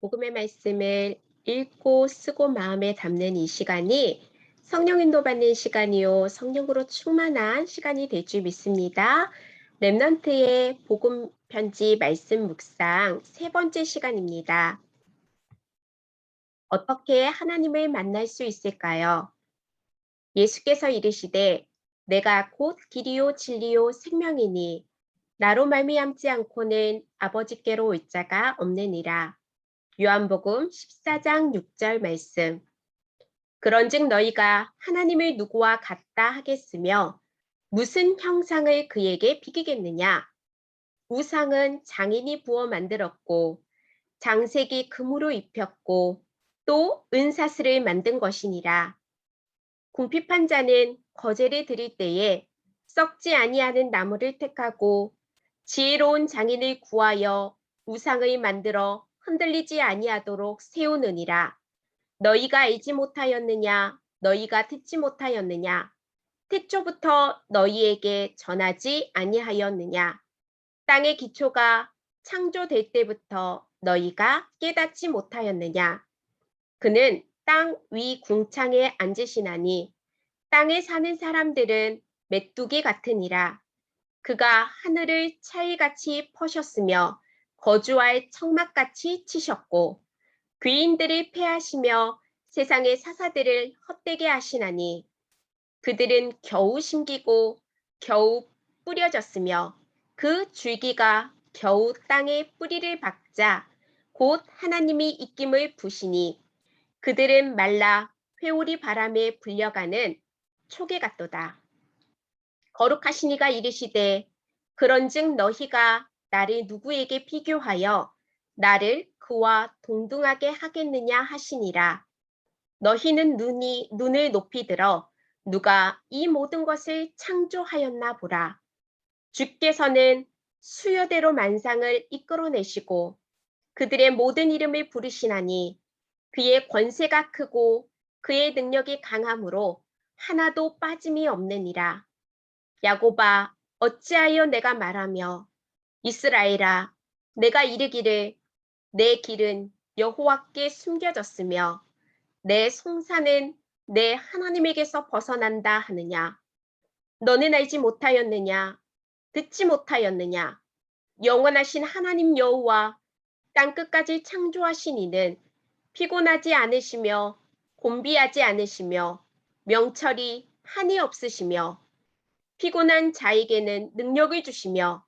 복음의 말씀을 읽고 쓰고 마음에 담는 이 시간이 성령 인도받는 시간이요. 성령으로 충만한 시간이 될 줄 믿습니다. 랩넌트의 복음 편지 말씀 묵상 세 번째 시간입니다. 어떻게 하나님을 만날 수 있을까요? 예수께서 이르시되 내가 곧 길이요 진리요 생명이니 나로 말미암지 않고는 아버지께로 올 자가 없느니라. 요한복음 14장 6절 말씀. 그런즉 너희가 하나님을 누구와 같다 하겠으며 무슨 형상을 그에게 비기겠느냐? 우상은 장인이 부어 만들었고 장색이 금으로 입혔고 또 은사슬을 만든 것이니라. 궁핍한 자는 거제를 드릴 때에 썩지 아니하는 나무를 택하고 지혜로운 장인을 구하여 우상을 만들어 흔들리지 아니하도록 세우느니라. 너희가 알지 못하였느냐? 너희가 듣지 못하였느냐? 태초부터 너희에게 전하지 아니하였느냐? 땅의 기초가 창조될 때부터 너희가 깨닫지 못하였느냐? 그는 땅 위 궁창에 앉으시나니 땅에 사는 사람들은 메뚜기 같으니라. 그가 하늘을 차일같이 퍼셨으며 거주할 청막같이 치셨고 귀인들을 패하시며 세상의 사사들을 헛되게 하시나니 그들은 겨우 심기고 겨우 뿌려졌으며 그 줄기가 겨우 땅에 뿌리를 박자 곧 하나님이 입김을 부시니 그들은 말라 회오리 바람에 불려가는 초계 같도다. 거룩하시니가 이르시되 그런즉 너희가 나를 누구에게 비교하여 나를 그와 동등하게 하겠느냐 하시니라. 너희는 눈이 눈을 높이 들어 누가 이 모든 것을 창조하였나 보라. 주께서는 수요대로 만상을 이끌어내시고 그들의 모든 이름을 부르시나니 그의 권세가 크고 그의 능력이 강함으로 하나도 빠짐이 없느니라. 야고바 어찌하여 내가 말하며 이스라엘아 내가 이르기를 내 길은 여호와께 숨겨졌으며 내 송사는 내 하나님에게서 벗어난다 하느냐? 너는 알지 못하였느냐? 듣지 못하였느냐? 영원하신 하나님 여호와 땅 끝까지 창조하신 이는 피곤하지 않으시며 곤비하지 않으시며 명철이 한이 없으시며 피곤한 자에게는 능력을 주시며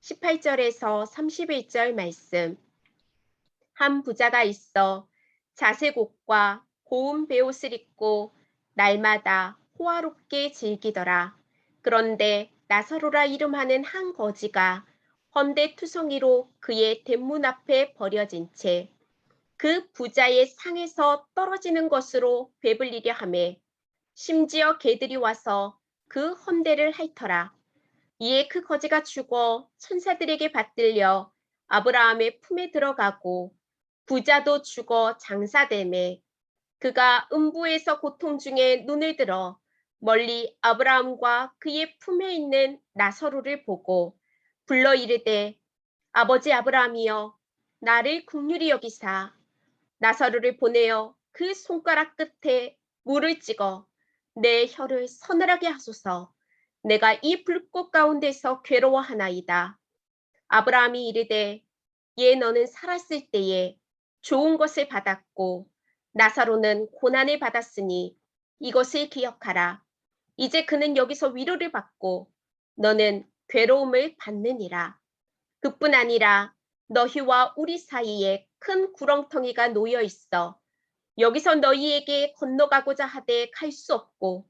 18절에서 31절 말씀. 한 부자가 있어 자색옷과 고운 베옷을 입고 날마다 호화롭게 즐기더라. 그런데 나사로라 이름하는 한 거지가 헌데 투성이로 그의 대문 앞에 버려진 채 그 부자의 상에서 떨어지는 것으로 배불리려 하매 심지어 개들이 와서 그 헌대를 핥더라. 이에 그 거지가 죽어 천사들에게 받들려 아브라함의 품에 들어가고 부자도 죽어 장사됨에 그가 음부에서 고통 중에 눈을 들어 멀리 아브라함과 그의 품에 있는 나서로를 보고 불러 이르되 아버지 아브라함이여 나를 국률이 여기사. 나서로를 보내어 그 손가락 끝에 물을 찍어 내 혀를 서늘하게 하소서 내가 이 불꽃 가운데서 괴로워하나이다. 아브라함이 이르되 예 너는 살았을 때에 좋은 것을 받았고 나사로는 고난을 받았으니 이것을 기억하라. 이제 그는 여기서 위로를 받고 너는 괴로움을 받느니라. 그뿐 아니라 너희와 우리 사이에 큰 구렁텅이가 놓여 있어 여기서 너희에게 건너가고자 하되 갈 수 없고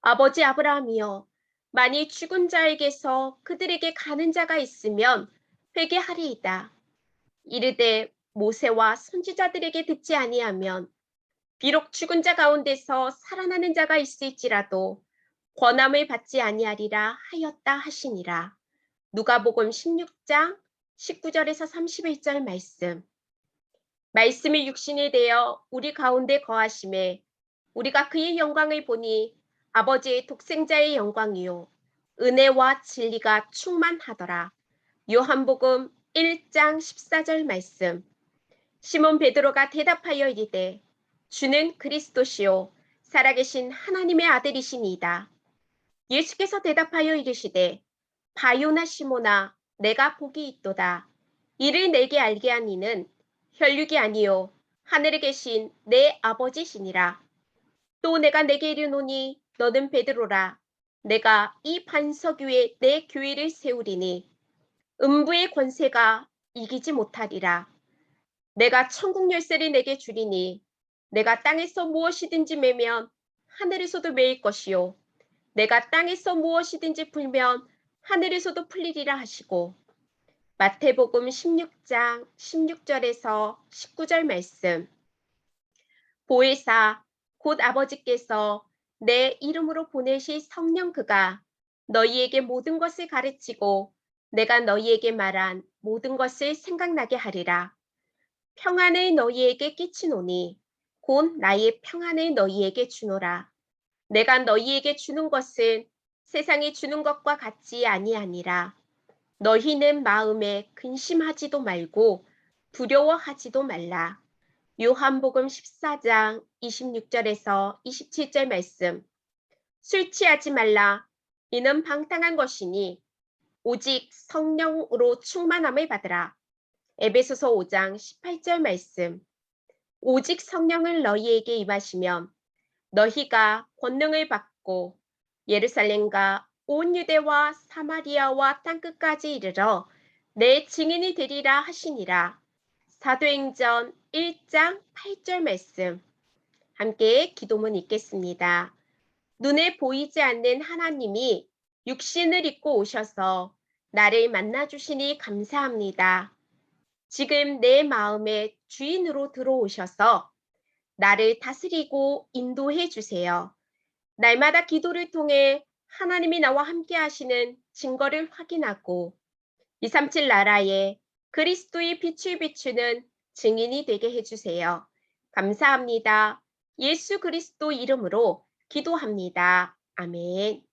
아버지 아브라함이여 만일 죽은 자에게서 그들에게 가는 자가 있으면 회개하리이다. 이르되 모세와 선지자들에게 듣지 아니하면 비록 죽은 자 가운데서 살아나는 자가 있을지라도 권함을 받지 아니하리라 하였다 하시니라. 누가복음 16장 19절에서 31절 말씀. 말씀이 육신이 되어 우리 가운데 거하심에 우리가 그의 영광을 보니 아버지의 독생자의 영광이요 은혜와 진리가 충만하더라. 요한복음 1장 14절 말씀. 시몬 베드로가 대답하여 이르되 주는 그리스도시요 살아계신 하나님의 아들이시니이다. 예수께서 대답하여 이르시되 바요나 시모나 내가 복이 있도다. 이를 내게 알게 한 이는 혈육이 아니요 하늘에 계신 내 아버지시니라. 또 내가 내게 이르노니 너는 베드로라. 내가 이 반석 위에 내 교회를 세우리니 음부의 권세가 이기지 못하리라. 내가 천국 열쇠를 내게 주리니 내가 땅에서 무엇이든지 매면 하늘에서도 매일 것이요 내가 땅에서 무엇이든지 풀면 하늘에서도 풀리리라 하시고 마태복음 16장 16절에서 19절 말씀 보혜사 곧 아버지께서 내 이름으로 보내실 성령 그가 너희에게 모든 것을 가르치고 내가 너희에게 말한 모든 것을 생각나게 하리라. 평안을 너희에게 끼치노니 곧 나의 평안을 너희에게 주노라. 내가 너희에게 주는 것은 세상이 주는 것과 같지 아니하니라. 너희는 마음에 근심하지도 말고 두려워하지도 말라. 요한복음 14장 26절에서 27절 말씀. 술 취하지 말라. 이는 방탕한 것이니 오직 성령으로 충만함을 받으라. 에베소서 5장 18절 말씀. 오직 성령을 너희에게 임하시면 너희가 권능을 받고 예루살렘과 온 유대와 사마리아와 땅끝까지 이르러 내 증인이 되리라 하시니라. 사도행전 1장 8절 말씀. 함께 기도문 읽겠습니다. 눈에 보이지 않는 하나님이 육신을 입고 오셔서 나를 만나 주시니 감사합니다. 지금 내 마음의 주인으로 들어오셔서 나를 다스리고 인도해 주세요. 날마다 기도를 통해 하나님이 나와 함께 하시는 증거를 확인하고 237 나라에 그리스도의 빛을 비추는 증인이 되게 해주세요. 감사합니다. 예수 그리스도 이름으로 기도합니다. 아멘.